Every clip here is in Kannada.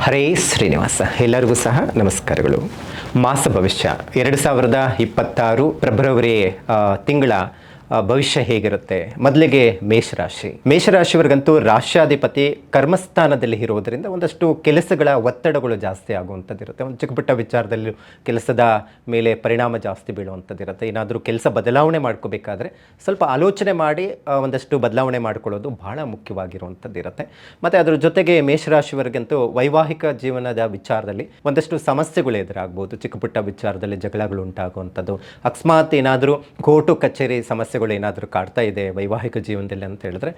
ಹರೇ ಶ್ರೀನಿವಾಸ. ಎಲ್ಲರಿಗೂ ಸಹ ನಮಸ್ಕಾರಗಳು. ಮಾಸ ಭವಿಷ್ಯ. ಎರಡು ಸಾವಿರದ ಇಪ್ಪತ್ತಾರು ಫೆಬ್ರವರಿ ತಿಂಗಳ ಭವಿಷ್ಯ ಹೇಗಿರುತ್ತೆ? ಮೊದಲಿಗೆ ಮೇಷರಾಶಿ. ಮೇಷರಾಶಿವರಿಗಂತೂ ರಾಶ್ಯಾಧಿಪತಿ ಕರ್ಮಸ್ಥಾನದಲ್ಲಿ ಇರೋದರಿಂದ ಒಂದಷ್ಟು ಕೆಲಸಗಳ ಒತ್ತಡಗಳು ಜಾಸ್ತಿ ಆಗುವಂಥದ್ದಿರುತ್ತೆ. ಒಂದು ಚಿಕ್ಕ ಪುಟ್ಟ ವಿಚಾರದಲ್ಲಿ ಕೆಲಸದ ಮೇಲೆ ಪರಿಣಾಮ ಜಾಸ್ತಿ ಬೀಳುವಂಥದ್ದಿರುತ್ತೆ. ಏನಾದರೂ ಕೆಲಸ ಬದಲಾವಣೆ ಮಾಡ್ಕೋಬೇಕಾದ್ರೆ ಸ್ವಲ್ಪ ಆಲೋಚನೆ ಮಾಡಿ ಒಂದಷ್ಟು ಬದಲಾವಣೆ ಮಾಡ್ಕೊಳ್ಳೋದು ಬಹಳ ಮುಖ್ಯವಾಗಿರುವಂಥದ್ದಿರುತ್ತೆ. ಮತ್ತು ಅದರ ಜೊತೆಗೆ ಮೇಷರಾಶಿಯವರಿಗಂತೂ ವೈವಾಹಿಕ ಜೀವನದ ವಿಚಾರದಲ್ಲಿ ಒಂದಷ್ಟು ಸಮಸ್ಯೆಗಳು ಎದುರಾಗ್ಬೋದು. ಚಿಕ್ಕ ಪುಟ್ಟ ವಿಚಾರದಲ್ಲಿ ಜಗಳಗಳು ಉಂಟಾಗುವಂಥದ್ದು. ಅಕಸ್ಮಾತ್ ಏನಾದರೂ ಕೋರ್ಟು ಕಚೇರಿ ಸಮಸ್ಯೆಗಳು ಏನಾದರೂ ಕಾಡ್ತಾ ಇದೆ ವೈವಾಹಿಕ ಜೀವನದಲ್ಲಿ ಅಂತ ಹೇಳಿದ್ರೆ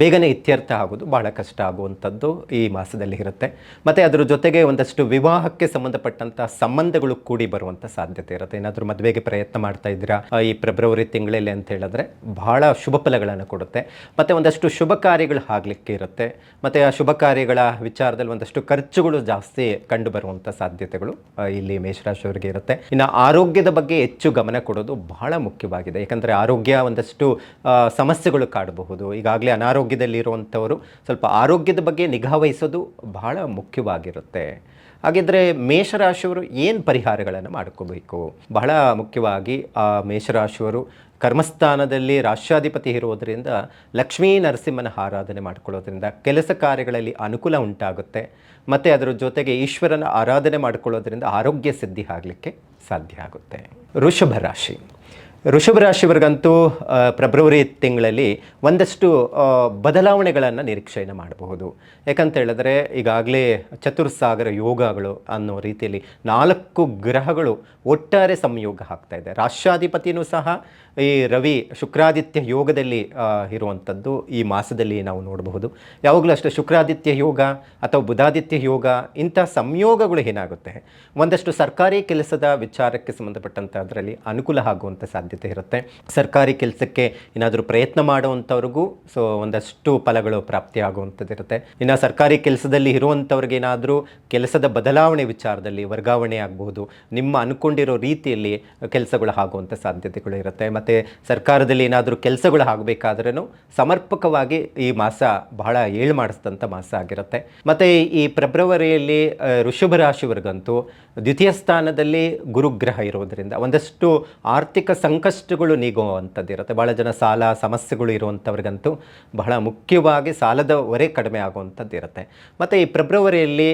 ಬೇಗನೆ ಇತ್ಯರ್ಥ ಆಗೋದು, ಬಹಳ ಕಷ್ಟ ಆಗುವಂಥದ್ದು ಈ ಮಾಸದಲ್ಲಿ ಇರುತ್ತೆ. ಮತ್ತು ಅದರ ಜೊತೆಗೆ ಒಂದಷ್ಟು ವಿವಾಹಕ್ಕೆ ಸಂಬಂಧಪಟ್ಟಂತಹ ಸಂಬಂಧಗಳು ಕೂಡಿ ಬರುವಂಥ ಸಾಧ್ಯತೆ ಇರುತ್ತೆ. ಏನಾದರೂ ಮದುವೆಗೆ ಪ್ರಯತ್ನ ಮಾಡ್ತಾ ಇದ್ದೀರಾ ಈ ಫೆಬ್ರವರಿ ತಿಂಗಳಲ್ಲಿ ಅಂತ ಹೇಳಿದ್ರೆ ಬಹಳ ಶುಭ ಫಲಗಳನ್ನು ಕೊಡುತ್ತೆ. ಮತ್ತು ಒಂದಷ್ಟು ಶುಭ ಕಾರ್ಯಗಳು ಆಗಲಿಕ್ಕೆ ಇರುತ್ತೆ. ಮತ್ತು ಆ ಶುಭ ಕಾರ್ಯಗಳ ವಿಚಾರದಲ್ಲಿ ಒಂದಷ್ಟು ಖರ್ಚುಗಳು ಜಾಸ್ತಿ ಕಂಡು ಬರುವಂಥ ಸಾಧ್ಯತೆಗಳು ಇಲ್ಲಿ ಮೇಷರಾಶಿಯವರಿಗೆ ಇರುತ್ತೆ. ಇನ್ನು ಆರೋಗ್ಯದ ಬಗ್ಗೆ ಹೆಚ್ಚು ಗಮನ ಕೊಡೋದು ಬಹಳ ಮುಖ್ಯವಾಗಿದೆ. ಯಾಕಂದರೆ ಆರೋಗ್ಯ ಒಂದಷ್ಟು ಸಮಸ್ಯೆಗಳು ಕಾಡಬಹುದು. ಈಗಾಗಲೇ ಅನಾರೋಗ್ಯದಲ್ಲಿ ಇರುವಂಥವರು ಸ್ವಲ್ಪ ಆರೋಗ್ಯದ ಬಗ್ಗೆ ನಿಗಾ ವಹಿಸೋದು ಬಹಳ ಮುಖ್ಯವಾಗಿರುತ್ತೆ. ಹಾಗಿದ್ರೆ ಮೇಷರಾಶಿಯವರು ಏನು ಪರಿಹಾರಗಳನ್ನು ಮಾಡ್ಕೋಬೇಕು? ಬಹಳ ಮುಖ್ಯವಾಗಿ, ಆ, ಮೇಷರಾಶಿಯವರು ಕರ್ಮಸ್ಥಾನದಲ್ಲಿ ರಾಷ್ಟ್ರಾಧಿಪತಿ ಇರೋದರಿಂದ ಲಕ್ಷ್ಮೀ ನರಸಿಂಹನ ಆರಾಧನೆ ಮಾಡ್ಕೊಳ್ಳೋದ್ರಿಂದ ಕೆಲಸ ಕಾರ್ಯಗಳಲ್ಲಿ ಅನುಕೂಲ ಉಂಟಾಗುತ್ತೆ. ಮತ್ತು ಅದರ ಜೊತೆಗೆ ಈಶ್ವರನ ಆರಾಧನೆ ಮಾಡ್ಕೊಳ್ಳೋದ್ರಿಂದ ಆರೋಗ್ಯ ಸಿದ್ಧಿ ಆಗಲಿಕ್ಕೆ ಸಾಧ್ಯ ಆಗುತ್ತೆ. ವೃಷಭ ರಾಶಿ. ವೃಷಭ ರಾಶಿಯವರಿಗಂತೂ ಫೆಬ್ರವರಿ ತಿಂಗಳಲ್ಲಿ ಒಂದಷ್ಟು ಬದಲಾವಣೆಗಳನ್ನು ನಿರೀಕ್ಷೆಯನ್ನು ಮಾಡಬಹುದು. ಯಾಕಂತ ಹೇಳಿದ್ರೆ, ಈಗಾಗಲೇ ಚತುರ್ಸಾಗರ ಯೋಗಗಳು ಅನ್ನೋ ರೀತಿಯಲ್ಲಿ ನಾಲ್ಕು ಗ್ರಹಗಳು ಒಟ್ಟಾರೆ ಸಂಯೋಗ ಆಗ್ತಾ ಇದೆ. ರಾಷ್ಟ್ರಾಧಿಪತಿಯೂ ಸಹ ಈ ರವಿ ಶುಕ್ರಾದಿತ್ಯ ಯೋಗದಲ್ಲಿ ಇರುವಂಥದ್ದು ಈ ಮಾಸದಲ್ಲಿ ನಾವು ನೋಡಬಹುದು. ಯಾವಾಗಲೂ ಅಷ್ಟೇ ಶುಕ್ರಾದಿತ್ಯ ಯೋಗ ಅಥವಾ ಬುಧಾದಿತ್ಯ ಯೋಗ ಇಂಥ ಸಂಯೋಗಗಳು ಏನಾಗುತ್ತೆ? ಒಂದಷ್ಟು ಸರ್ಕಾರಿ ಕೆಲಸದ ವಿಚಾರಕ್ಕೆ ಸಂಬಂಧಪಟ್ಟಂಥ ಅದರಲ್ಲಿ ಅನುಕೂಲ ಆಗುವಂಥ ಸಾಧ್ಯತೆ ಇರುತ್ತೆ. ಸರ್ಕಾರಿ ಕೆಲಸಕ್ಕೆ ಏನಾದರೂ ಪ್ರಯತ್ನ ಮಾಡುವಂಥವ್ರಿಗೂ ಸೊ ಒಂದಷ್ಟು ಫಲಗಳು ಪ್ರಾಪ್ತಿ ಆಗುವಂಥದ್ದು ಇರುತ್ತೆ. ಇನ್ನು ಸರ್ಕಾರಿ ಕೆಲಸದಲ್ಲಿ ಇರುವಂಥವ್ರಿಗೆ ಏನಾದರೂ ಕೆಲಸದ ಬದಲಾವಣೆ ವಿಚಾರದಲ್ಲಿ ವರ್ಗಾವಣೆ ಆಗಬಹುದು. ನಿಮ್ಮ ಅನ್ಕೊಂಡಿರೋ ರೀತಿಯಲ್ಲಿ ಕೆಲಸಗಳು ಆಗುವಂಥ ಸಾಧ್ಯತೆಗಳು ಇರುತ್ತೆ. ಮತ್ತು ಸರ್ಕಾರದಲ್ಲಿ ಏನಾದರೂ ಕೆಲಸಗಳು ಆಗಬೇಕಾದ್ರೂ ಸಮರ್ಪಕವಾಗಿ ಈ ಮಾಸ ಬಹಳ ಏಳು ಮಾಡಿಸಿದಂಥ ಮಾಸ ಆಗಿರುತ್ತೆ. ಮತ್ತು ಈ ಫೆಬ್ರವರಿಯಲ್ಲಿ ಋಷಭ ರಾಶಿವರೆಗಂತೂ ದ್ವಿತೀಯ ಸ್ಥಾನದಲ್ಲಿ ಗುರುಗ್ರಹ ಇರೋದರಿಂದ ಒಂದಷ್ಟು ಆರ್ಥಿಕ ಸಂಕಷ್ಟಗಳು ನೀಗುವಂಥದ್ದು ಇರುತ್ತೆ. ಭಾಳ ಜನ ಸಾಲ ಸಮಸ್ಯೆಗಳು ಇರುವಂಥವ್ರಿಗಂತೂ ಬಹಳ ಮುಖ್ಯವಾಗಿ ಸಾಲದ ಹೊರೆ ಕಡಿಮೆ ಆಗುವಂಥದ್ದು ಇರುತ್ತೆ. ಮತ್ತು ಈ ಫೆಬ್ರವರಿಯಲ್ಲಿ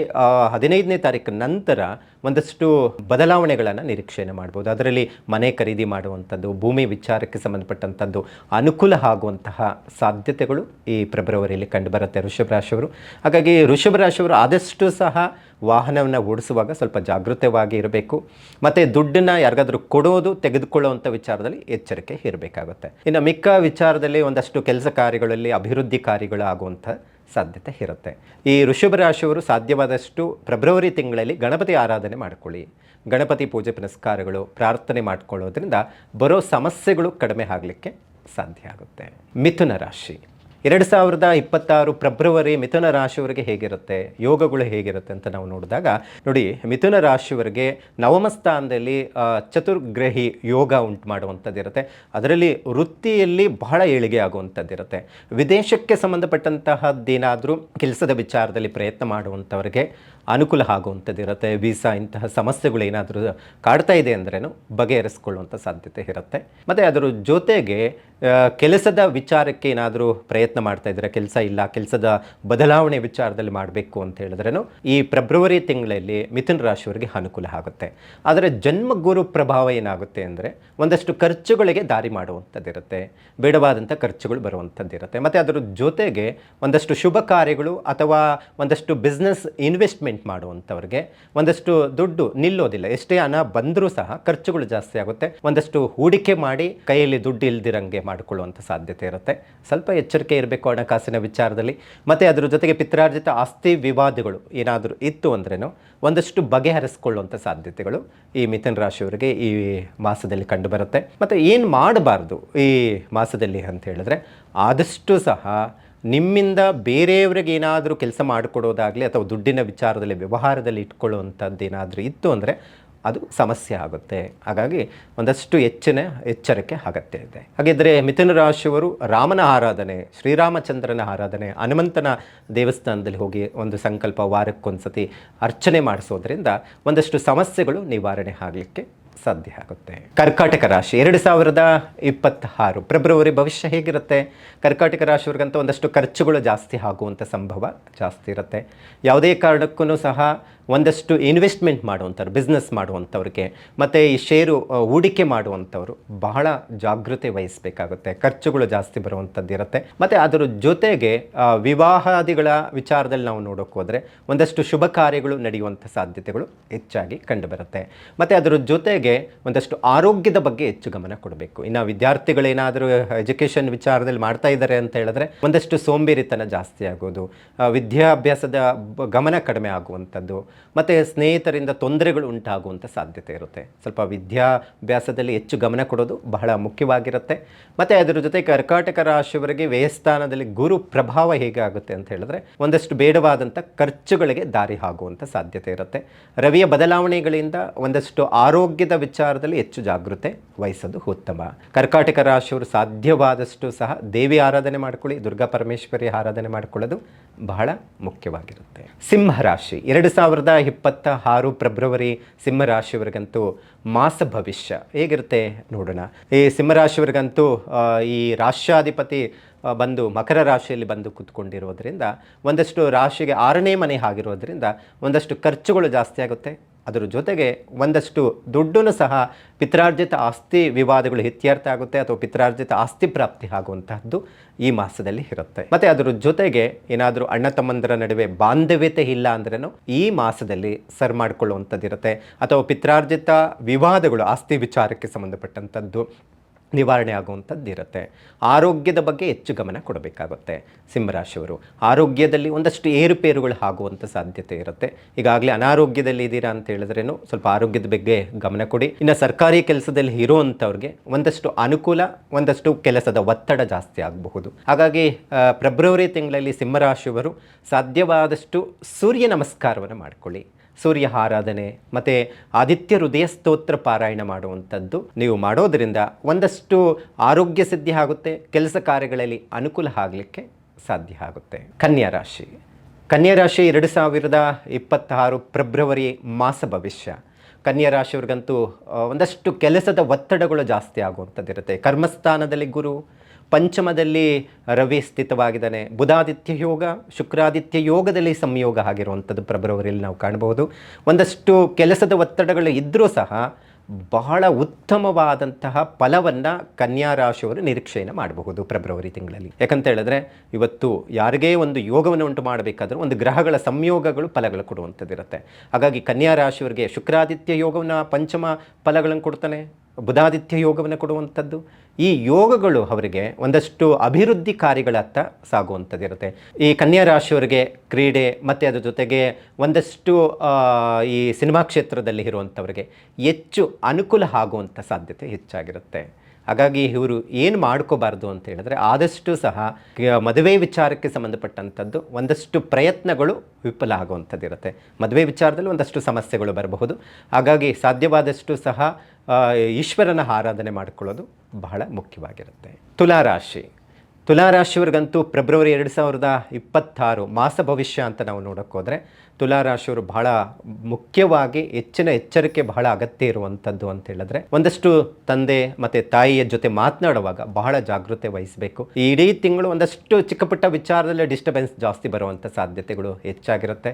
ಹದಿನೈದನೇ ತಾರೀಕು ನಂತರ ಒಂದಷ್ಟು ಬದಲಾವಣೆಗಳನ್ನು ನಿರೀಕ್ಷೆಯನ್ನು ಮಾಡ್ಬೋದು. ಅದರಲ್ಲಿ ಮನೆ ಖರೀದಿ ಮಾಡುವಂಥದ್ದು, ಭೂಮಿ ವಿಚಾರಕ್ಕೆ ಸಂಬಂಧಪಟ್ಟಂಥದ್ದು, ಅನುಕೂಲ ಆಗುವಂತಹ ಸಾಧ್ಯತೆಗಳು ಈ ಫೆಬ್ರವರಿಯಲ್ಲಿ ಕಂಡುಬರುತ್ತೆ ಋಷಭ ರಾಶಿಯವರು. ಹಾಗಾಗಿ ಋಷಭ ರಾಶಿಯವರು ಆದಷ್ಟು ಸಹ ವಾಹನವನ್ನು ಓಡಿಸುವಾಗ ಸ್ವಲ್ಪ ಜಾಗೃತವಾಗಿ ಇರಬೇಕು. ಮತ್ತು ದುಡ್ಡನ್ನು ಯಾರಿಗಾದರೂ ಕೊಡೋದು, ತೆಗೆದುಕೊಳ್ಳುವಂಥ ವಿಚಾರದಲ್ಲಿ ಎಚ್ಚರಿಕೆ ಇರಬೇಕಾಗುತ್ತೆ. ಇನ್ನು ಮಿಕ್ಕ ವಿಚಾರದಲ್ಲಿ ಒಂದಷ್ಟು ಕೆಲಸ ಕಾರ್ಯಗಳಲ್ಲಿ ಅಭಿವೃದ್ಧಿ ಕಾರ್ಯಗಳು ಆಗುವಂಥ ಸಾಧ್ಯತೆ ಇರುತ್ತೆ. ಈ ಋಷಭ ರಾಶಿಯವರು ಸಾಧ್ಯವಾದಷ್ಟು ಫೆಬ್ರವರಿ ತಿಂಗಳಲ್ಲಿ ಗಣಪತಿ ಆರಾಧನೆ ಮಾಡಿಕೊಳ್ಳಿ. ಗಣಪತಿ ಪೂಜೆ ಪುನಸ್ಕಾರಗಳು, ಪ್ರಾರ್ಥನೆ ಮಾಡ್ಕೊಳ್ಳೋದ್ರಿಂದ ಬರೋ ಸಮಸ್ಯೆಗಳು ಕಡಿಮೆ ಆಗಲಿಕ್ಕೆ ಸಾಧ್ಯ ಆಗುತ್ತೆ. ಮಿಥುನ ರಾಶಿ. ಎರಡು ಸಾವಿರದ ಇಪ್ಪತ್ತಾರು ಫೆಬ್ರವರಿ ಮಿಥುನ ರಾಶಿಯವರಿಗೆ ಹೇಗಿರುತ್ತೆ, ಯೋಗಗಳು ಹೇಗಿರುತ್ತೆ ಅಂತ ನಾವು ನೋಡಿದಾಗ, ನೋಡಿ ಮಿಥುನ ರಾಶಿಯವರಿಗೆ ನವಮ ಸ್ಥಾನದಲ್ಲಿ ಚತುರ್ಗ್ರಹಿ ಯೋಗ ಉಂಟು ಮಾಡುವಂಥದ್ದಿರುತ್ತೆ ಅದರಲ್ಲಿ ವೃತ್ತಿಯಲ್ಲಿ ಬಹಳ ಏಳಿಗೆ ಆಗುವಂಥದ್ದಿರುತ್ತೆ ವಿದೇಶಕ್ಕೆ ಸಂಬಂಧಪಟ್ಟಂತಹದ್ದೇನಾದರೂ ಕೆಲಸದ ವಿಚಾರದಲ್ಲಿ ಪ್ರಯತ್ನ ಮಾಡುವಂಥವ್ರಿಗೆ ಅನುಕೂಲ ಆಗುವಂಥದ್ದು ಇರುತ್ತೆ ವೀಸಾ ಇಂತಹ ಸಮಸ್ಯೆಗಳು ಏನಾದರೂ ಕಾಡ್ತಾ ಇದೆ ಅಂದ್ರೇನು ಬಗೆಹರಿಸ್ಕೊಳ್ಳುವಂಥ ಸಾಧ್ಯತೆ ಇರುತ್ತೆ. ಮತ್ತು ಅದರ ಜೊತೆಗೆ ಕೆಲಸದ ವಿಚಾರಕ್ಕೆ ಏನಾದರೂ ಪ್ರಯತ್ನ ಮಾಡ್ತಾ ಇದ್ದಾರೆ ಕೆಲಸ ಇಲ್ಲ, ಕೆಲಸದ ಬದಲಾವಣೆ ವಿಚಾರದಲ್ಲಿ ಮಾಡಬೇಕು ಅಂತ ಹೇಳಿದ್ರೇನು ಈ ಫೆಬ್ರವರಿ ತಿಂಗಳಲ್ಲಿ ಮಿಥುನ ರಾಶಿಯವರಿಗೆ ಅನುಕೂಲ ಆಗುತ್ತೆ. ಆದರೆ ಜನ್ಮಗುರು ಪ್ರಭಾವ ಏನಾಗುತ್ತೆ ಅಂದರೆ ಒಂದಷ್ಟು ಖರ್ಚುಗಳಿಗೆ ದಾರಿ ಮಾಡುವಂಥದ್ದಿರುತ್ತೆ. ಬೇಡವಾದಂಥ ಖರ್ಚುಗಳು ಬರುವಂಥದ್ದಿರುತ್ತೆ. ಮತ್ತು ಅದರ ಜೊತೆಗೆ ಒಂದಷ್ಟು ಶುಭ ಕಾರ್ಯಗಳು ಅಥವಾ ಒಂದಷ್ಟು ಬಿಸ್ನೆಸ್ ಇನ್ವೆಸ್ಟ್ಮೆಂಟ್ ಮಾಡುವಂಥವ್ರಿಗೆ ಒಂದಷ್ಟು ದುಡ್ಡು ನಿಲ್ಲೋದಿಲ್ಲ. ಎಷ್ಟೇ ಹಣ ಬಂದರೂ ಸಹ ಖರ್ಚುಗಳು ಜಾಸ್ತಿ ಆಗುತ್ತೆ. ಒಂದಷ್ಟು ಹೂಡಿಕೆ ಮಾಡಿ ಕೈಯಲ್ಲಿ ದುಡ್ಡು ಇಲ್ದಿರಂಗೆ ಮಾಡಿಕೊಳ್ಳುವಂಥ ಸಾಧ್ಯತೆ ಇರುತ್ತೆ. ಸ್ವಲ್ಪ ಎಚ್ಚರಿಕೆ ಇರಬೇಕು ಹಣಕಾಸಿನ ವಿಚಾರದಲ್ಲಿ. ಮತ್ತು ಅದರ ಜೊತೆಗೆ ಪಿತ್ರಾರ್ಜಿತ ಆಸ್ತಿ ವಿವಾದಗಳು ಏನಾದರೂ ಇತ್ತು ಅಂದ್ರೇನು ಒಂದಷ್ಟು ಬಗೆಹರಿಸ್ಕೊಳ್ಳುವಂಥ ಸಾಧ್ಯತೆಗಳು ಈ ಮಿಥುನ ರಾಶಿಯವರಿಗೆ ಈ ಮಾಸದಲ್ಲಿ ಕಂಡುಬರುತ್ತೆ. ಮತ್ತು ಏನು ಮಾಡಬಾರ್ದು ಈ ಮಾಸದಲ್ಲಿ ಅಂತ ಹೇಳಿದ್ರೆ ಆದಷ್ಟು ಸಹ ನಿಮ್ಮಿಂದ ಬೇರೆಯವರಿಗೆ ಏನಾದರೂ ಕೆಲಸ ಮಾಡಿಕೊಡೋದಾಗಲಿ ಅಥವಾ ದುಡ್ಡಿನ ವಿಚಾರದಲ್ಲಿ, ವ್ಯವಹಾರದಲ್ಲಿ ಇಟ್ಕೊಳ್ಳುವಂಥದ್ದು ಏನಾದರೂ ಇತ್ತು ಅಂದರೆ ಅದು ಸಮಸ್ಯೆ ಆಗುತ್ತೆ. ಹಾಗಾಗಿ ಒಂದಷ್ಟು ಹೆಚ್ಚಿನ ಎಚ್ಚರಿಕೆ ಅಗತ್ಯ ಇದೆ. ಹಾಗಿದ್ದರೆ ಮಿಥುನ ರಾಶಿಯವರು ರಾಮನ ಆರಾಧನೆ, ಶ್ರೀರಾಮಚಂದ್ರನ ಆರಾಧನೆ, ಹನುಮಂತನ ದೇವಸ್ಥಾನದಲ್ಲಿ ಹೋಗಿ ಒಂದು ಸಂಕಲ್ಪ ವಾರಕ್ಕೊಂದ್ಸತಿ ಅರ್ಚನೆ ಮಾಡಿಸೋದ್ರಿಂದ ಒಂದಷ್ಟು ಸಮಸ್ಯೆಗಳು ನಿವಾರಣೆ ಆಗಲಿಕ್ಕೆ ಸಾಧ್ಯ ಆಗುತ್ತೆ. ಕರ್ಕಾಟಕ ರಾಶಿ, ಎರಡು ಸಾವಿರದ ಇಪ್ಪತ್ತಾರು ಫೆಬ್ರವರಿ ಭವಿಷ್ಯ ಹೇಗಿರುತ್ತೆ? ಕರ್ಕಾಟಕ ರಾಶಿಯವ್ರಿಗಂತ ಒಂದಷ್ಟು ಖರ್ಚುಗಳು ಜಾಸ್ತಿ ಆಗುವಂಥ ಸಂಭವ ಜಾಸ್ತಿ ಇರುತ್ತೆ. ಯಾವುದೇ ಕಾರಣಕ್ಕೂ ಸಹ ಒಂದಷ್ಟು ಇನ್ವೆಸ್ಟ್ಮೆಂಟ್ ಮಾಡುವಂಥವ್ರು ಬಿಸ್ನೆಸ್ ಮಾಡುವಂಥವ್ರಿಗೆ, ಮತ್ತು ಈ ಷೇರು ಹೂಡಿಕೆ ಮಾಡುವಂಥವ್ರು ಬಹಳ ಜಾಗೃತೆ ವಹಿಸಬೇಕಾಗುತ್ತೆ. ಖರ್ಚುಗಳು ಜಾಸ್ತಿ ಬರುವಂಥದ್ದು ಇರುತ್ತೆ. ಮತ್ತು ಅದರ ಜೊತೆಗೆ ವಿವಾಹಾದಿಗಳ ವಿಚಾರದಲ್ಲಿ ನಾವು ನೋಡೋಕೆ ಹೋದರೆ ಒಂದಷ್ಟು ಶುಭ ಕಾರ್ಯಗಳು ನಡೆಯುವಂಥ ಸಾಧ್ಯತೆಗಳು ಹೆಚ್ಚಾಗಿ ಕಂಡುಬರುತ್ತೆ. ಮತ್ತು ಅದರ ಜೊತೆಗೆ ಒಂದಷ್ಟು ಆರೋಗ್ಯದ ಬಗ್ಗೆ ಹೆಚ್ಚು ಗಮನ ಕೊಡಬೇಕು. ಇನ್ನು ವಿದ್ಯಾರ್ಥಿಗಳೇನಾದರೂ ಎಜುಕೇಷನ್ ವಿಚಾರದಲ್ಲಿ ಮಾಡ್ತಾ ಇದ್ದಾರೆ ಅಂತ ಹೇಳಿದ್ರೆ ಒಂದಷ್ಟು ಸೋಂಬೇರಿತನ ಜಾಸ್ತಿ ಆಗೋದು ವಿದ್ಯಾಭ್ಯಾಸದ ಗಮನ ಕಡಿಮೆ ಆಗುವಂಥದ್ದು ಮತ್ತು ಸ್ನೇಹಿತರಿಂದ ತೊಂದರೆಗಳು ಉಂಟಾಗುವಂಥ ಸಾಧ್ಯತೆ ಇರುತ್ತೆ. ಸ್ವಲ್ಪ ವಿದ್ಯಾಭ್ಯಾಸದಲ್ಲಿ ಹೆಚ್ಚು ಗಮನ ಕೊಡೋದು ಬಹಳ ಮುಖ್ಯವಾಗಿರುತ್ತೆ. ಮತ್ತು ಅದರ ಜೊತೆ ಕರ್ಕಾಟಕ ರಾಶಿಯವರಿಗೆ ವ್ಯಯಸ್ಥಾನದಲ್ಲಿ ಗುರು ಪ್ರಭಾವ ಹೇಗಾಗುತ್ತೆ ಅಂತ ಹೇಳಿದ್ರೆ ಒಂದಷ್ಟು ಬೇಡವಾದಂಥ ಖರ್ಚುಗಳಿಗೆ ದಾರಿ ಆಗುವಂಥ ಸಾಧ್ಯತೆ ಇರುತ್ತೆ. ರವಿಯ ಬದಲಾವಣೆಗಳಿಂದ ಒಂದಷ್ಟು ಆರೋಗ್ಯದ ವಿಚಾರದಲ್ಲಿ ಹೆಚ್ಚು ಜಾಗೃತೆ ವಹಿಸೋದು ಉತ್ತಮ. ಕರ್ಕಾಟಕ ರಾಶಿಯವರು ಸಾಧ್ಯವಾದಷ್ಟು ಸಹ ದೇವಿ ಆರಾಧನೆ ಮಾಡ್ಕೊಳ್ಳಿ, ದುರ್ಗಾ ಪರಮೇಶ್ವರಿ ಆರಾಧನೆ ಮಾಡ್ಕೊಳ್ಳೋದು ಬಹಳ ಮುಖ್ಯವಾಗಿರುತ್ತೆ. ಸಿಂಹರಾಶಿ ಎರಡು ಸಾವಿರದ ಇಪ್ಪತ್ತ ಆರು ಫೆಬ್ರವರಿ ಸಿಂಹ ರಾಶಿಯವರಿಗಂತೂ ಮಾಸ ಭವಿಷ್ಯ ಹೇಗಿರುತ್ತೆ ನೋಡೋಣ. ಈ ಸಿಂಹರಾಶಿಯವರಿಗಂತೂ ಆ, ಈ ರಾಷ್ಟ್ರಾಧಿಪತಿ ಬಂದು ಮಕರ ರಾಶಿಯಲ್ಲಿ ಬಂದು ಕೂತ್ಕೊಂಡಿರೋದ್ರಿಂದ ಒಂದಷ್ಟು ರಾಶಿಗೆ ಆರನೇ ಮನೆ ಆಗಿರೋದ್ರಿಂದ ಒಂದಷ್ಟು ಖರ್ಚುಗಳು ಜಾಸ್ತಿ ಆಗುತ್ತೆ. ಅದರ ಜೊತೆಗೆ ಒಂದಷ್ಟು ದುಡ್ಡನ್ನು ಸಹ ಪಿತ್ರಾರ್ಜಿತ ಆಸ್ತಿ ವಿವಾದಗಳು ಇತ್ಯರ್ಥ ಆಗುತ್ತೆ ಅಥವಾ ಪಿತ್ರಾರ್ಜಿತ ಆಸ್ತಿ ಪ್ರಾಪ್ತಿ ಆಗುವಂತಹದ್ದು ಈ ಮಾಸದಲ್ಲಿ ಇರುತ್ತೆ. ಮತ್ತು ಅದರ ಜೊತೆಗೆ ಏನಾದರೂ ಅಣ್ಣ ತಮ್ಮಂದರ ನಡುವೆ ಬಾಂಧವ್ಯತೆ ಇಲ್ಲ ಅಂದ್ರೂ ಈ ಮಾಸದಲ್ಲಿ ಸರ್ ಮಾಡಿಕೊಳ್ಳುವಂಥದ್ದಿರುತ್ತೆ. ಅಥವಾ ಪಿತ್ರಾರ್ಜಿತ ವಿವಾದಗಳು ಆಸ್ತಿ ವಿಚಾರಕ್ಕೆ ಸಂಬಂಧಪಟ್ಟಂಥದ್ದು. ನಿವಾರಣೆ ಆಗುವಂಥದ್ದು ಇರುತ್ತೆ. ಆರೋಗ್ಯದ ಬಗ್ಗೆ ಹೆಚ್ಚು ಗಮನ ಕೊಡಬೇಕಾಗುತ್ತೆ ಸಿಂಹರಾಶಿಯವರು. ಆರೋಗ್ಯದಲ್ಲಿ ಒಂದಷ್ಟು ಏರುಪೇರುಗಳು ಆಗುವಂಥ ಸಾಧ್ಯತೆ ಇರುತ್ತೆ. ಈಗಾಗಲೇ ಅನಾರೋಗ್ಯದಲ್ಲಿ ಇದ್ದೀರಾ ಅಂತ ಹೇಳಿದ್ರೇನು ಸ್ವಲ್ಪ ಆರೋಗ್ಯದ ಬಗ್ಗೆ ಗಮನ ಕೊಡಿ. ಇನ್ನು ಸರ್ಕಾರಿ ಕೆಲಸದಲ್ಲಿ ಇರುವಂಥವ್ರಿಗೆ ಒಂದಷ್ಟು ಅನುಕೂಲ, ಒಂದಷ್ಟು ಕೆಲಸದ ಒತ್ತಡ ಜಾಸ್ತಿ ಆಗಬಹುದು. ಹಾಗಾಗಿ ಫೆಬ್ರವರಿ ತಿಂಗಳಲ್ಲಿ ಸಿಂಹರಾಶಿಯವರು ಸಾಧ್ಯವಾದಷ್ಟು ಸೂರ್ಯ ನಮಸ್ಕಾರವನ್ನು ಮಾಡಿಕೊಳ್ಳಿ. ಸೂರ್ಯ ಆರಾಧನೆ ಮತ್ತು ಆದಿತ್ಯ ಹೃದಯ ಸ್ತೋತ್ರ ಪಾರಾಯಣ ಮಾಡುವಂಥದ್ದು. ನೀವು ಮಾಡೋದರಿಂದ ಒಂದಷ್ಟು ಆರೋಗ್ಯ ಸಿದ್ಧಿ ಆಗುತ್ತೆ, ಕೆಲಸ ಕಾರ್ಯಗಳಲ್ಲಿ ಅನುಕೂಲ ಆಗಲಿಕ್ಕೆ ಸಾಧ್ಯ ಆಗುತ್ತೆ. ಕನ್ಯಾ ರಾಶಿ. ಕನ್ಯಾ ರಾಶಿ ಎರಡು ಸಾವಿರದ ಇಪ್ಪತ್ತಾರು ಫೆಬ್ರವರಿ ಮಾಸ ಭವಿಷ್ಯ. ಕನ್ಯಾ ರಾಶಿಯವ್ರಿಗಂತೂ ಒಂದಷ್ಟು ಕೆಲಸದ ಒತ್ತಡಗಳು ಜಾಸ್ತಿ ಆಗುವಂಥದ್ದಿರುತ್ತೆ. ಕರ್ಮಸ್ಥಾನದಲ್ಲಿ ಗುರು ಪಂಚಮದಲ್ಲಿ ರವಿ ಸ್ಥಿತವಾಗಿದ್ದಾನೆ. ಬುಧಾದಿತ್ಯ ಯೋಗ, ಶುಕ್ರಾದಿತ್ಯ ಯೋಗದಲ್ಲಿ ಸಂಯೋಗ ಆಗಿರುವಂಥದ್ದು ಫೆಬ್ರವರಿಯಲ್ಲಿ ನಾವು ಕಾಣಬಹುದು. ಒಂದಷ್ಟು ಕೆಲಸದ ಒತ್ತಡಗಳು ಇದ್ದರೂ ಸಹ ಬಹಳ ಉತ್ತಮವಾದಂತಹ ಫಲವನ್ನು ಕನ್ಯಾ ರಾಶಿಯವರು ನಿರೀಕ್ಷೆಯನ್ನು ಮಾಡಬಹುದು ಫೆಬ್ರವರಿ ತಿಂಗಳಲ್ಲಿ. ಯಾಕಂತ ಹೇಳಿದ್ರೆ, ಇವತ್ತು ಯಾರಿಗೇ ಒಂದು ಯೋಗವನ್ನು ಉಂಟು ಮಾಡಬೇಕಾದ್ರೂ ಒಂದು ಗ್ರಹಗಳ ಸಂಯೋಗಗಳು ಫಲಗಳು ಕೊಡುವಂಥದ್ದಿರುತ್ತೆ. ಹಾಗಾಗಿ ಕನ್ಯಾ ರಾಶಿಯವರಿಗೆ ಶುಕ್ರಾದಿತ್ಯ ಯೋಗವನ್ನು ಪಂಚಮ ಫಲಗಳನ್ನು ಕೊಡ್ತಾನೆ, ಬುಧಾದಿತ್ಯ ಯೋಗವನ್ನು ಕೊಡುವಂಥದ್ದು. ಈ ಯೋಗಗಳು ಅವರಿಗೆ ಒಂದಷ್ಟು ಅಭಿವೃದ್ಧಿ ಕಾರ್ಯಗಳತ್ತ ಸಾಗುವಂಥದ್ದಿರುತ್ತೆ. ಈ ಕನ್ಯಾ ರಾಶಿಯವರಿಗೆ ಕ್ರೀಡೆ ಮತ್ತು ಅದ್ರ ಜೊತೆಗೆ ಒಂದಷ್ಟು ಈ ಸಿನಿಮಾ ಕ್ಷೇತ್ರದಲ್ಲಿ ಇರುವಂಥವ್ರಿಗೆ ಹೆಚ್ಚು ಅನುಕೂಲ ಆಗುವಂಥ ಸಾಧ್ಯತೆ ಹೆಚ್ಚಾಗಿರುತ್ತೆ. ಹಾಗಾಗಿ ಇವರು ಏನು ಮಾಡ್ಕೋಬಾರ್ದು ಅಂತ ಹೇಳಿದ್ರೆ ಆದಷ್ಟು ಸಹ ಮದುವೆ ವಿಚಾರಕ್ಕೆ ಸಂಬಂಧಪಟ್ಟಂಥದ್ದು ಒಂದಷ್ಟು ಪ್ರಯತ್ನಗಳು ವಿಫಲ ಆಗುವಂಥದ್ದಿರುತ್ತೆ. ಮದುವೆ ವಿಚಾರದಲ್ಲಿ ಒಂದಷ್ಟು ಸಮಸ್ಯೆಗಳು ಬರಬಹುದು. ಹಾಗಾಗಿ ಸಾಧ್ಯವಾದಷ್ಟು ಸಹ ಈಶ್ವರನ ಆರಾಧನೆ ಮಾಡಿಕೊಳ್ಳೋದು ಬಹಳ ಮುಖ್ಯವಾಗಿರುತ್ತೆ. ತುಲಾರಾಶಿ ತುಲಾರಾಶಿಯವ್ರಿಗಂತೂ ಫೆಬ್ರವರಿ ಎರಡು ಸಾವಿರದ ಇಪ್ಪತ್ತಾರು ಮಾಸ ಭವಿಷ್ಯ ಅಂತ ನಾವು ನೋಡೋಕೆ ಹೋದರೆ ತುಲಾರಾಶಿಯವರು ಬಹಳ ಮುಖ್ಯವಾಗಿ ಹೆಚ್ಚಿನ ಎಚ್ಚರಿಕೆ ಬಹಳ ಅಗತ್ಯ ಇರುವಂಥದ್ದು ಅಂತ ಹೇಳಿದ್ರೆ, ಒಂದಷ್ಟು ತಂದೆ ಮತ್ತು ತಾಯಿಯ ಜೊತೆ ಮಾತನಾಡುವಾಗ ಬಹಳ ಜಾಗೃತೆ ವಹಿಸಬೇಕು. ಇಡೀ ತಿಂಗಳು ಒಂದಷ್ಟು ಚಿಕ್ಕ ಪುಟ್ಟ ವಿಚಾರದಲ್ಲಿ ಡಿಸ್ಟರ್ಬೆನ್ಸ್ ಜಾಸ್ತಿ ಬರುವಂಥ ಸಾಧ್ಯತೆಗಳು ಹೆಚ್ಚಾಗಿರುತ್ತೆ.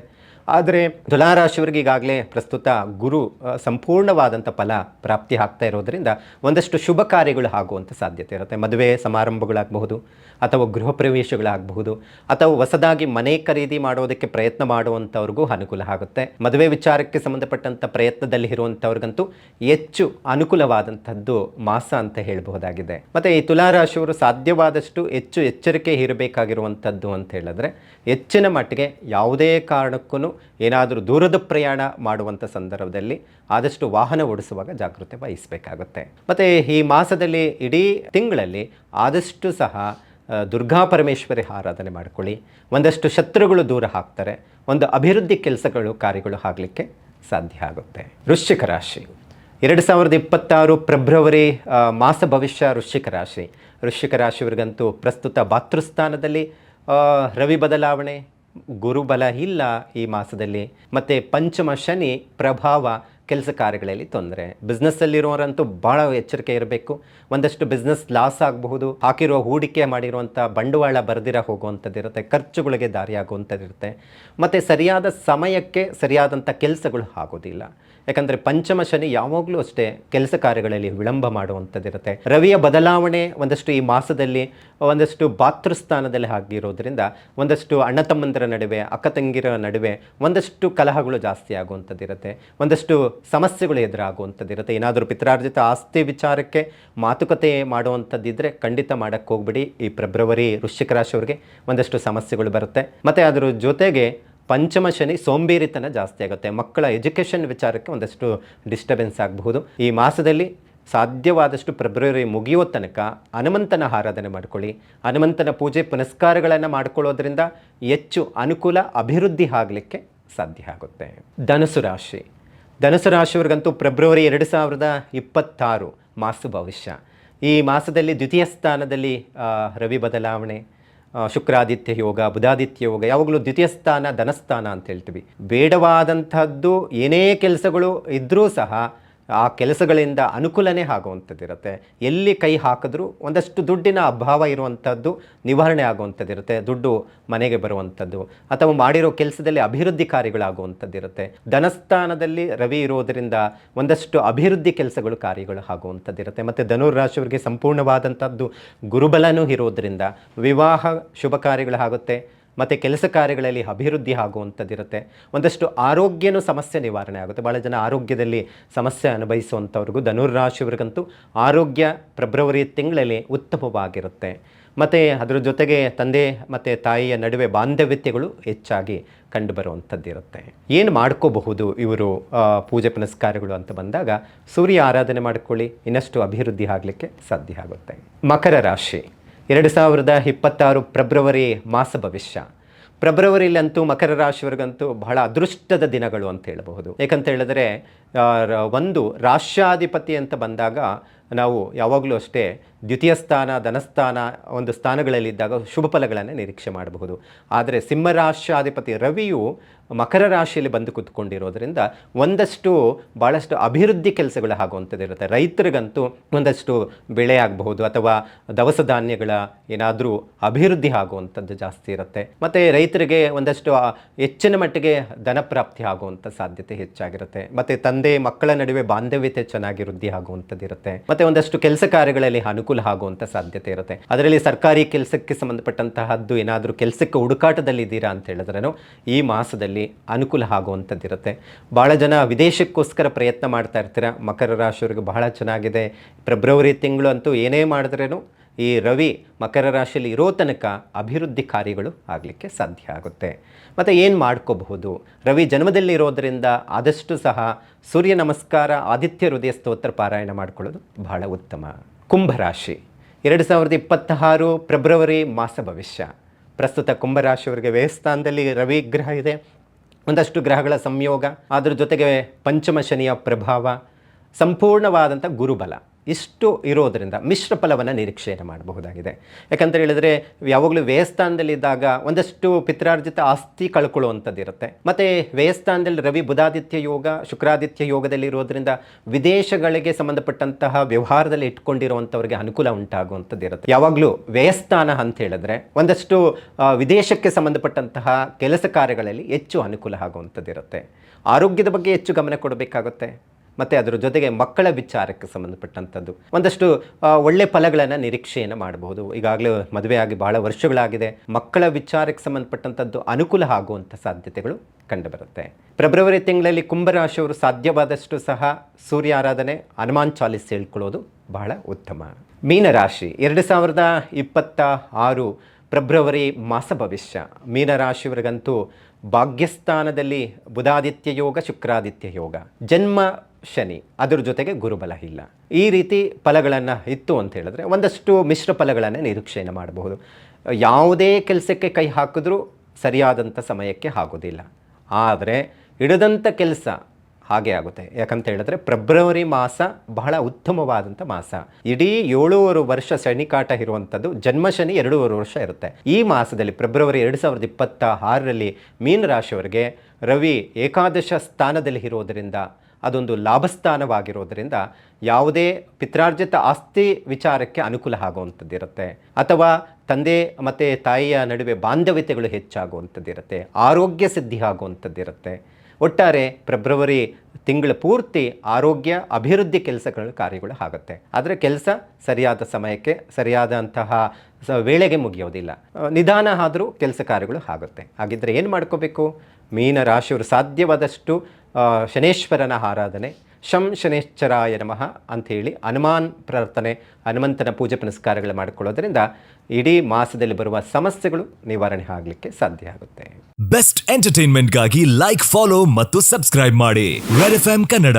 ಆದರೆ ತುಲಾರಾಶಿಯವರಿಗೆ ಈಗಾಗಲೇ ಪ್ರಸ್ತುತ ಗುರು ಸಂಪೂರ್ಣವಾದಂಥ ಫಲ ಪ್ರಾಪ್ತಿ ಆಗ್ತಾ ಇರೋದ್ರಿಂದ ಒಂದಷ್ಟು ಶುಭ ಕಾರ್ಯಗಳು ಆಗುವಂಥ ಸಾಧ್ಯತೆ ಇರುತ್ತೆ. ಮದುವೆ ಸಮಾರಂಭಗಳಾಗಬಹುದು, ಅಥವಾ ಗೃಹ ಪ್ರವೇಶಗಳಾಗಬಹುದು, ಅಥವಾ ಹೊಸದಾಗಿ ಮನೆ ಖರೀದಿ ಮಾಡೋದಕ್ಕೆ ಪ್ರಯತ್ನ ಮಾಡುವಂಥವ್ರಿಗೂ ಅನುಕೂಲ ಆಗುತ್ತೆ. ಮದುವೆ ವಿಚಾರಕ್ಕೆ ಸಂಬಂಧಪಟ್ಟಂಥ ಪ್ರಯತ್ನದಲ್ಲಿ ಇರುವಂಥವ್ರಿಗಂತೂ ಹೆಚ್ಚು ಅನುಕೂಲವಾದಂಥದ್ದು ಮಾಸ ಅಂತ ಹೇಳಬಹುದಾಗಿದೆ. ಮತ್ತು ಈ ತುಲಾರಾಶಿಯವರು ಸಾಧ್ಯವಾದಷ್ಟು ಹೆಚ್ಚು ಎಚ್ಚರಿಕೆ ಇರಬೇಕಾಗಿರುವಂಥದ್ದು ಅಂತ ಹೇಳಿದ್ರೆ ಹೆಚ್ಚಿನ ಮಟ್ಟಿಗೆ ಯಾವುದೇ ಕಾರಣಕ್ಕೂ ಏನಾದರೂ ದೂರದ ಪ್ರಯಾಣ ಮಾಡುವಂಥ ಸಂದರ್ಭದಲ್ಲಿ ಆದಷ್ಟು ವಾಹನ ಓಡಿಸುವಾಗ ಜಾಗೃತೆ ವಹಿಸಬೇಕಾಗುತ್ತೆ. ಮತ್ತು ಈ ಮಾಸದಲ್ಲಿ ಇಡೀ ತಿಂಗಳಲ್ಲಿ ಆದಷ್ಟು ಸಹ ದುರ್ಗಾ ಪರಮೇಶ್ವರಿ ಆರಾಧನೆ ಮಾಡ್ಕೊಳ್ಳಿ. ಒಂದಷ್ಟು ಶತ್ರುಗಳು ದೂರ ಹಾಕ್ತಾರೆ. ಒಂದು ಅಭಿವೃದ್ಧಿ ಕೆಲಸಗಳು, ಕಾರ್ಯಗಳು ಆಗಲಿಕ್ಕೆ ಸಾಧ್ಯ ಆಗುತ್ತೆ. ವೃಶ್ಚಿಕ ರಾಶಿ. ಎರಡು ಸಾವಿರದ ಇಪ್ಪತ್ತಾರು ಫೆಬ್ರವರಿ ಮಾಸ ಭವಿಷ್ಯ ವೃಶ್ಚಿಕ ರಾಶಿ. ವೃಶ್ಚಿಕ ರಾಶಿಯವರಿಗಂತೂ ಪ್ರಸ್ತುತ ಭಾತೃಸ್ಥಾನದಲ್ಲಿ ರವಿ ಬದಲಾವಣೆ ಗುರುಬಲ ಇಲ್ಲ ಈ ಮಾಸದಲ್ಲಿ. ಮತ್ತು ಪಂಚಮ ಶನಿ ಪ್ರಭಾವ ಕೆಲಸ ಕಾರ್ಯಗಳಲ್ಲಿ ತೊಂದರೆ. ಬಿಸ್ನೆಸ್ಸಲ್ಲಿರೋರಂತೂ ಭಾಳ ಎಚ್ಚರಿಕೆ ಇರಬೇಕು. ಒಂದಷ್ಟು ಬಿಸ್ನೆಸ್ ಲಾಸ್ ಆಗಬಹುದು. ಹಾಕಿರೋ ಹೂಡಿಕೆ ಮಾಡಿರುವಂಥ ಬಂಡವಾಳ ಬರೆದಿರ ಹೋಗುವಂಥದ್ದಿರುತ್ತೆ ಖರ್ಚುಗಳಿಗೆ ದಾರಿಯಾಗುವಂಥದ್ದಿರುತ್ತೆ ಮತ್ತು ಸರಿಯಾದ ಸಮಯಕ್ಕೆ ಸರಿಯಾದಂಥ ಕೆಲಸಗಳು ಆಗೋದಿಲ್ಲ. ಯಾಕಂದರೆ ಪಂಚಮ ಶನಿ ಯಾವಾಗಲೂ ಅಷ್ಟೇ ಕೆಲಸ ಕಾರ್ಯಗಳಲ್ಲಿ ವಿಳಂಬ ಮಾಡುವಂಥದ್ದಿರುತ್ತೆ. ರವಿಯ ಬದಲಾವಣೆ ಒಂದಷ್ಟು ಈ ಮಾಸದಲ್ಲಿ ಒಂದಷ್ಟು ಭಾತೃಸ್ಥಾನದಲ್ಲಿ ಆಗಿರೋದ್ರಿಂದ ಒಂದಷ್ಟು ಅಣ್ಣ ತಮ್ಮಂದಿರ ನಡುವೆ, ಅಕ್ಕ ತಂಗಿರ ನಡುವೆ ಒಂದಷ್ಟು ಕಲಹಗಳು ಜಾಸ್ತಿ ಆಗುವಂಥದ್ದಿರುತ್ತೆ. ಒಂದಷ್ಟು ಸಮಸ್ಯೆಗಳು ಎದುರಾಗುವಂಥದ್ದಿರುತ್ತೆ. ಏನಾದರೂ ಪಿತ್ರಾರ್ಜಿತ ಆಸ್ತಿ ವಿಚಾರಕ್ಕೆ ಮಾತುಕತೆ ಮಾಡುವಂಥದ್ದಿದ್ದರೆ ಖಂಡಿತ ಮಾಡೋಕ್ಕೆ ಹೋಗ್ಬಿಡಿ. ಈ ಫೆಬ್ರವರಿ ವೃಶ್ಚಿಕ ರಾಶಿಯವರಿಗೆ ಒಂದಷ್ಟು ಸಮಸ್ಯೆಗಳು ಬರುತ್ತೆ. ಮತ್ತು ಅದರ ಜೊತೆಗೆ ಪಂಚಮ ಶನಿ ಸೋಂಬೇರಿತನ ಜಾಸ್ತಿ ಆಗುತ್ತೆ. ಮಕ್ಕಳ ಎಜುಕೇಷನ್ ವಿಚಾರಕ್ಕೆ ಒಂದಷ್ಟು ಡಿಸ್ಟರ್ಬೆನ್ಸ್ ಆಗಬಹುದು. ಈ ಮಾಸದಲ್ಲಿ ಸಾಧ್ಯವಾದಷ್ಟು ಫೆಬ್ರವರಿ ಮುಗಿಯೋ ತನಕ ಹನುಮಂತನ ಆರಾಧನೆ ಮಾಡ್ಕೊಳ್ಳಿ. ಹನುಮಂತನ ಪೂಜೆ ಪುನಸ್ಕಾರಗಳನ್ನು ಮಾಡ್ಕೊಳ್ಳೋದ್ರಿಂದ ಹೆಚ್ಚು ಅನುಕೂಲ, ಅಭಿವೃದ್ಧಿ ಆಗಲಿಕ್ಕೆ ಸಾಧ್ಯ ಆಗುತ್ತೆ. ಧನುಸು ರಾಶಿ. ಧನುಸು ರಾಶಿಯವರಿಗಂತೂ ಫೆಬ್ರವರಿ ಎರಡು ಸಾವಿರದ ಇಪ್ಪತ್ತಾರು ಮಾಸು ಭವಿಷ್ಯ. ಈ ಮಾಸದಲ್ಲಿ ದ್ವಿತೀಯ ಸ್ಥಾನದಲ್ಲಿ ರವಿ ಬದಲಾವಣೆ. ಶುಕ್ರಾದಿತ್ಯ ಯೋಗ, ಬುಧಾದಿತ್ಯ ಯೋಗ, ಯಾವಾಗಲೂ ದ್ವಿತೀಯ ಸ್ಥಾನ, ಧನಸ್ಥಾನ ಅಂತ ಹೇಳ್ತೀವಿ. ಬೇಡವಾದಂಥದ್ದು ಏನೇ ಕೆಲಸಗಳು ಇದ್ದರೂ ಸಹ ಆ ಕೆಲಸಗಳಿಂದ ಅನುಕೂಲನೇ ಆಗುವಂಥದ್ದಿರುತ್ತೆ. ಎಲ್ಲಿ ಕೈ ಹಾಕಿದ್ರೂ ಒಂದಷ್ಟು ದುಡ್ಡಿನ ಅಭಾವ ಇರುವಂಥದ್ದು ನಿವಾರಣೆ ಆಗುವಂಥದ್ದಿರುತ್ತೆ. ದುಡ್ಡು ಮನೆಗೆ ಬರುವಂಥದ್ದು ಅಥವಾ ಮಾಡಿರೋ ಕೆಲಸದಲ್ಲಿ ಅಭಿವೃದ್ಧಿ ಕಾರ್ಯಗಳಾಗುವಂಥದ್ದಿರುತ್ತೆ. ಧನಸ್ಥಾನದಲ್ಲಿ ರವಿ ಇರೋದರಿಂದ ಒಂದಷ್ಟು ಅಭಿವೃದ್ಧಿ ಕೆಲಸಗಳು ಕಾರ್ಯಗಳು ಆಗುವಂಥದ್ದಿರುತ್ತೆ. ಮತ್ತು ಧನುರಾಶಿಯವರಿಗೆ ಸಂಪೂರ್ಣವಾದಂಥದ್ದು ಗುರುಬಲನೂ ಇರೋದರಿಂದ ವಿವಾಹ ಶುಭ ಕಾರ್ಯಗಳಾಗುತ್ತೆ. ಮತ್ತು ಕೆಲಸ ಕಾರ್ಯಗಳಲ್ಲಿ ಅಭಿವೃದ್ಧಿ ಆಗುವಂಥದ್ದಿರುತ್ತೆ. ಒಂದಷ್ಟು ಆರೋಗ್ಯನೂ ಸಮಸ್ಯೆ ನಿವಾರಣೆ ಆಗುತ್ತೆ. ಭಾಳ ಜನ ಆರೋಗ್ಯದಲ್ಲಿ ಸಮಸ್ಯೆ ಅನುಭವಿಸುವಂಥವ್ರಿಗೂ ಧನುರಾಶಿಯವರಿಗಂತೂ ಆರೋಗ್ಯ ಫೆಬ್ರವರಿ ತಿಂಗಳಲ್ಲಿ ಉತ್ತಮವಾಗಿರುತ್ತೆ. ಮತ್ತು ಅದರ ಜೊತೆಗೆ ತಂದೆ ಮತ್ತು ತಾಯಿಯ ನಡುವೆ ಬಾಂಧವ್ಯತೆಗಳು ಹೆಚ್ಚಾಗಿ ಕಂಡುಬರುವಂಥದ್ದಿರುತ್ತೆ. ಏನು ಮಾಡ್ಕೋಬಹುದು ಇವರು ಪೂಜೆ ಪುನಸ್ಕಾರಗಳು ಅಂತ ಬಂದಾಗ ಸೂರ್ಯ ಆರಾಧನೆ ಮಾಡ್ಕೊಳ್ಳಿ, ಇನ್ನಷ್ಟು ಅಭಿವೃದ್ಧಿ ಆಗಲಿಕ್ಕೆ ಸಾಧ್ಯ ಆಗುತ್ತೆ. ಮಕರ ರಾಶಿ. ಎರಡು ಸಾವಿರದ ಇಪ್ಪತ್ತಾರು ಫೆಬ್ರವರಿ ಮಾಸ ಭವಿಷ್ಯ. ಫೆಬ್ರವರಿಲಂತೂ ಮಕರ ರಾಶಿಯವರಿಗಂತೂ ಬಹಳ ಅದೃಷ್ಟದ ದಿನಗಳು ಅಂತ ಹೇಳಬಹುದು. ಯಾಕಂತ ಹೇಳಿದ್ರೆ ಒಂದು ರಾಷ್ಟ್ರಾಧಿಪತಿ ಅಂತ ಬಂದಾಗ ನಾವು ಯಾವಾಗಲೂ ಅಷ್ಟೇ ದ್ವಿತೀಯ ಸ್ಥಾನ, ಧನಸ್ಥಾನ ಒಂದು ಸ್ಥಾನಗಳಲ್ಲಿದ್ದಾಗ ಶುಭ ಫಲಗಳನ್ನು ನಿರೀಕ್ಷೆ ಮಾಡಬಹುದು. ಆದರೆ ಸಿಂಹರಾಶಾಧಿಪತಿ ರವಿಯು ಮಕರ ರಾಶಿಯಲ್ಲಿ ಬಂದು ಕೂತ್ಕೊಂಡಿರೋದ್ರಿಂದ ಒಂದಷ್ಟು ಭಾಳಷ್ಟು ಅಭಿವೃದ್ಧಿ ಕೆಲಸಗಳು ಆಗುವಂಥದ್ದಿರುತ್ತೆ. ರೈತರಿಗಂತೂ ಒಂದಷ್ಟು ಬೆಳೆ ಆಗಬಹುದು ಅಥವಾ ದವಸ ಧಾನ್ಯಗಳ ಏನಾದರೂ ಅಭಿವೃದ್ಧಿ ಆಗುವಂಥದ್ದು ಜಾಸ್ತಿ ಇರುತ್ತೆ. ಮತ್ತು ರೈತರಿಗೆ ಒಂದಷ್ಟು ಹೆಚ್ಚಿನ ಮಟ್ಟಿಗೆ ಧನಪ್ರಾಪ್ತಿ ಆಗುವಂಥ ಸಾಧ್ಯತೆ ಹೆಚ್ಚಾಗಿರುತ್ತೆ. ಮತ್ತು ತಂದೆ ಮಕ್ಕಳ ನಡುವೆ ಬಾಂಧವ್ಯತೆ ಚೆನ್ನಾಗಿ ವೃದ್ಧಿ ಆಗುವಂಥದ್ದಿರುತ್ತೆ. ಮತ್ತು ಒಂದಷ್ಟು ಕೆಲಸ ಕಾರ್ಯಗಳಲ್ಲಿ ಅನುಕೂಲ ಆಗುವಂಥ ಸಾಧ್ಯತೆ ಇರುತ್ತೆ. ಅದರಲ್ಲಿ ಸರ್ಕಾರಿ ಕೆಲಸಕ್ಕೆ ಸಂಬಂಧಪಟ್ಟಂತಹದ್ದು ಏನಾದರೂ ಕೆಲಸಕ್ಕೆ ಹುಡುಕಾಟದಲ್ಲಿ ಇದ್ದೀರಾ ಅಂತ ಹೇಳಿದ್ರೂ ಈ ಮಾಸದಲ್ಲಿ ಅನುಕೂಲ ಆಗುವಂಥದ್ದಿರುತ್ತೆ ಭಾಳ ಜನ ವಿದೇಶಕ್ಕೋಸ್ಕರ ಪ್ರಯತ್ನ ಮಾಡ್ತಾ ಇರ್ತೀರ. ಮಕರ ರಾಶಿಯವರಿಗೆ ಬಹಳ ಚೆನ್ನಾಗಿದೆ. ಫೆಬ್ರವರಿ ತಿಂಗಳು ಅಂತೂ ಏನೇ ಮಾಡಿದ್ರೇನು ಈ ರವಿ ಮಕರ ರಾಶಿಯಲ್ಲಿ ಇರೋ ತನಕ ಅಭಿವೃದ್ಧಿ ಕಾರ್ಯಗಳು ಆಗಲಿಕ್ಕೆ ಸಾಧ್ಯ ಆಗುತ್ತೆ. ಮತ್ತು ಏನು ಮಾಡ್ಕೋಬಹುದು? ರವಿ ಜನ್ಮದಲ್ಲಿ ಇರೋದರಿಂದ ಆದಷ್ಟು ಸಹ ಸೂರ್ಯ ನಮಸ್ಕಾರ, ಆದಿತ್ಯ ಹೃದಯ ಸ್ತೋತ್ರ ಪಾರಾಯಣ ಮಾಡಿಕೊಳ್ಳೋದು ಬಹಳ ಉತ್ತಮ. ಕುಂಭರಾಶಿ ಎರಡು ಸಾವಿರದ ಇಪ್ಪತ್ತಾರು ಫೆಬ್ರವರಿ ಮಾಸ ಭವಿಷ್ಯ. ಪ್ರಸ್ತುತ ಕುಂಭರಾಶಿಯವರಿಗೆ ವ್ಯಯಸ್ಥಾನದಲ್ಲಿ ರವಿ ಗ್ರಹ ಇದೆ. ಒಂದಷ್ಟು ಗ್ರಹಗಳ ಸಂಯೋಗ ಅದರ ಜೊತೆಗೆ ಪಂಚಮ ಶನಿಯ ಪ್ರಭಾವ ಸಂಪೂರ್ಣವಾದಂಥ ಗುರುಬಲ. ಇಷ್ಟು ಇರೋದರಿಂದ ಮಿಶ್ರ ಫಲವನ್ನು ನಿರೀಕ್ಷೆಯನ್ನು ಮಾಡಬಹುದಾಗಿದೆ. ಯಾಕಂತ ಹೇಳಿದ್ರೆ, ಯಾವಾಗಲೂ ವ್ಯಯಸ್ಥಾನದಲ್ಲಿದ್ದಾಗ ಒಂದಷ್ಟು ಪಿತ್ರಾರ್ಜಿತ ಆಸ್ತಿ ಕಳ್ಕೊಳ್ಳುವಂಥದ್ದು ಇರುತ್ತೆ ಮತ್ತು ವ್ಯಯಸ್ಥಾನದಲ್ಲಿ ರವಿ ಬುಧಾದಿತ್ಯ ಯೋಗ, ಶುಕ್ರಾದಿತ್ಯ ಯೋಗದಲ್ಲಿ ಇರೋದರಿಂದ ವಿದೇಶಗಳಿಗೆ ಸಂಬಂಧಪಟ್ಟಂತಹ ವ್ಯವಹಾರದಲ್ಲಿ ಇಟ್ಕೊಂಡಿರುವಂಥವ್ರಿಗೆ ಅನುಕೂಲ ಉಂಟಾಗುವಂಥದ್ದು ಇರುತ್ತೆ ಯಾವಾಗಲೂ ವ್ಯಯಸ್ಥಾನ ಅಂತ ಹೇಳಿದ್ರೆ ಒಂದಷ್ಟು ವಿದೇಶಕ್ಕೆ ಸಂಬಂಧಪಟ್ಟಂತಹ ಕೆಲಸ ಕಾರ್ಯಗಳಲ್ಲಿ ಹೆಚ್ಚು ಅನುಕೂಲ ಆಗುವಂಥದ್ದು ಇರುತ್ತೆ ಆರೋಗ್ಯದ ಬಗ್ಗೆ ಹೆಚ್ಚು ಗಮನ ಕೊಡಬೇಕಾಗುತ್ತೆ. ಮತ್ತು ಅದರ ಜೊತೆಗೆ ಮಕ್ಕಳ ವಿಚಾರಕ್ಕೆ ಸಂಬಂಧಪಟ್ಟಂಥದ್ದು. ಒಂದಷ್ಟು ಒಳ್ಳೆ ಫಲಗಳನ್ನು ನಿರೀಕ್ಷೆಯನ್ನು ಮಾಡಬಹುದು. ಈಗಾಗಲೇ ಮದುವೆಯಾಗಿ ಬಹಳ ವರ್ಷಗಳಾಗಿದೆ. ಮಕ್ಕಳ ವಿಚಾರಕ್ಕೆ ಸಂಬಂಧಪಟ್ಟಂಥದ್ದು ಅನುಕೂಲ ಆಗುವಂಥ ಸಾಧ್ಯತೆಗಳು ಕಂಡುಬರುತ್ತೆ. ಫೆಬ್ರವರಿ ತಿಂಗಳಲ್ಲಿ ಕುಂಭರಾಶಿಯವರು ಸಾಧ್ಯವಾದಷ್ಟು ಸಹ ಸೂರ್ಯ ಆರಾಧನೆ, ಹನುಮಾನ್ ಚಾಲಿಸ್ ಹೇಳ್ಕೊಳ್ಳೋದು ಬಹಳ ಉತ್ತಮ. ಮೀನರಾಶಿ, ಎರಡು ಸಾವಿರದ ಇಪ್ಪತ್ತ ಆರು ಫೆಬ್ರವರಿ ಮಾಸ ಭವಿಷ್ಯ. ಮೀನರಾಶಿಯವರಿಗಂತೂ ಭಾಗ್ಯಸ್ಥಾನದಲ್ಲಿ ಬುಧಾದಿತ್ಯ ಯೋಗ, ಶುಕ್ರಾದಿತ್ಯ ಯೋಗ. ಜನ್ಮ ಶನಿ, ಅದರ ಜೊತೆಗೆ ಗುರುಬಲ ಇಲ್ಲ. ಈ ರೀತಿ ಫಲಗಳನ್ನು ಇತ್ತು ಅಂತ ಹೇಳಿದ್ರೆ ಒಂದಷ್ಟು ಮಿಶ್ರ ಫಲಗಳನ್ನು ನಿರೀಕ್ಷೆಯನ್ನು ಮಾಡಬಹುದು. ಯಾವುದೇ ಕೆಲಸಕ್ಕೆ ಕೈ ಹಾಕಿದ್ರೂ ಸರಿಯಾದಂಥ ಸಮಯಕ್ಕೆ ಆಗೋದಿಲ್ಲ. ಆದರೆ ಹಿಡಿದಂಥ ಕೆಲಸ ಹಾಗೆ ಆಗುತ್ತೆ. ಯಾಕಂತ ಹೇಳಿದ್ರೆ ಫೆಬ್ರವರಿ ಮಾಸ ಬಹಳ ಉತ್ತಮವಾದಂಥ ಮಾಸ. ಇಡೀ ಏಳೂವರೆ ವರ್ಷ ಶನಿಕಾಟ ಇರುವಂಥದ್ದು ಜನ್ಮ ಶನಿ ಎರಡೂವರೆ ವರ್ಷ ಇರುತ್ತೆ. ಈ ಮಾಸದಲ್ಲಿ ಫೆಬ್ರವರಿ ಎರಡು ಸಾವಿರದ ಇಪ್ಪತ್ತ ಆರರಲ್ಲಿ ಮೀನರಾಶಿಯವರಿಗೆ ರವಿ ಏಕಾದಶ ಸ್ಥಾನದಲ್ಲಿ ಇರೋದರಿಂದ ಅದೊಂದು ಲಾಭಸ್ಥಾನವಾಗಿರೋದರಿಂದ ಯಾವುದೇ ಪಿತ್ರಾರ್ಜಿತ ಆಸ್ತಿ ವಿಚಾರಕ್ಕೆ ಅನುಕೂಲ ಆಗುವಂಥದ್ದಿರುತ್ತೆ. ಅಥವಾ ತಂದೆ ಮತ್ತು ತಾಯಿಯ ನಡುವೆ ಬಾಂಧವ್ಯತೆಗಳು ಹೆಚ್ಚಾಗುವಂಥದ್ದಿರುತ್ತೆ. ಆರೋಗ್ಯ ಸಿದ್ಧಿ ಆಗುವಂಥದ್ದಿರುತ್ತೆ. ಒಟ್ಟಾರೆ ಫೆಬ್ರವರಿ ತಿಂಗಳ ಪೂರ್ತಿ ಆರೋಗ್ಯ, ಅಭಿವೃದ್ಧಿ ಕೆಲಸಗಳು ಕಾರ್ಯಗಳು ಆಗುತ್ತೆ. ಆದರೆ ಕೆಲಸ ಸರಿಯಾದ ಸಮಯಕ್ಕೆ, ಸರಿಯಾದಂತಹ ವೇಳೆಗೆ ಮುಗಿಯೋದಿಲ್ಲ. ನಿಧಾನ ಆದರೂ ಕೆಲಸ ಕಾರ್ಯಗಳು ಆಗುತ್ತೆ. ಹಾಗಿದ್ರೆ ಏನು ಮಾಡ್ಕೋಬೇಕು? ಮೀನ ರಾಶಿಯವರು ಸಾಧ್ಯವಾದಷ್ಟು ಶನೇಶ್ವರನ ಆರಾಧನೆ, ಶಂ ಶನೇಶ್ವರಾಯ ನಮಃ ಅಂಥೇಳಿ ಹನುಮಾನ್ ಪ್ರಾರ್ಥನೆ, ಹನುಮಂತನ ಪೂಜೆ ಪುನಸ್ಕಾರಗಳು ಮಾಡಿಕೊಳ್ಳೋದ್ರಿಂದ ಇಡೀ ಮಾಸದಲ್ಲಿ ಬರುವ ಸಮಸ್ಯೆಗಳು ನಿವಾರಣೆ ಆಗಲಿಕ್ಕೆ ಸಾಧ್ಯ ಆಗುತ್ತೆ. ಬೆಸ್ಟ್ ಎಂಟರ್ಟೈನ್ಮೆಂಟ್ಗಾಗಿ ಲೈಕ್ ಫಾಲೋ ಮತ್ತು ಸಬ್ಸ್ಕ್ರೈಬ್ ಮಾಡಿ ಎಫ್ ಕನ್ನಡ.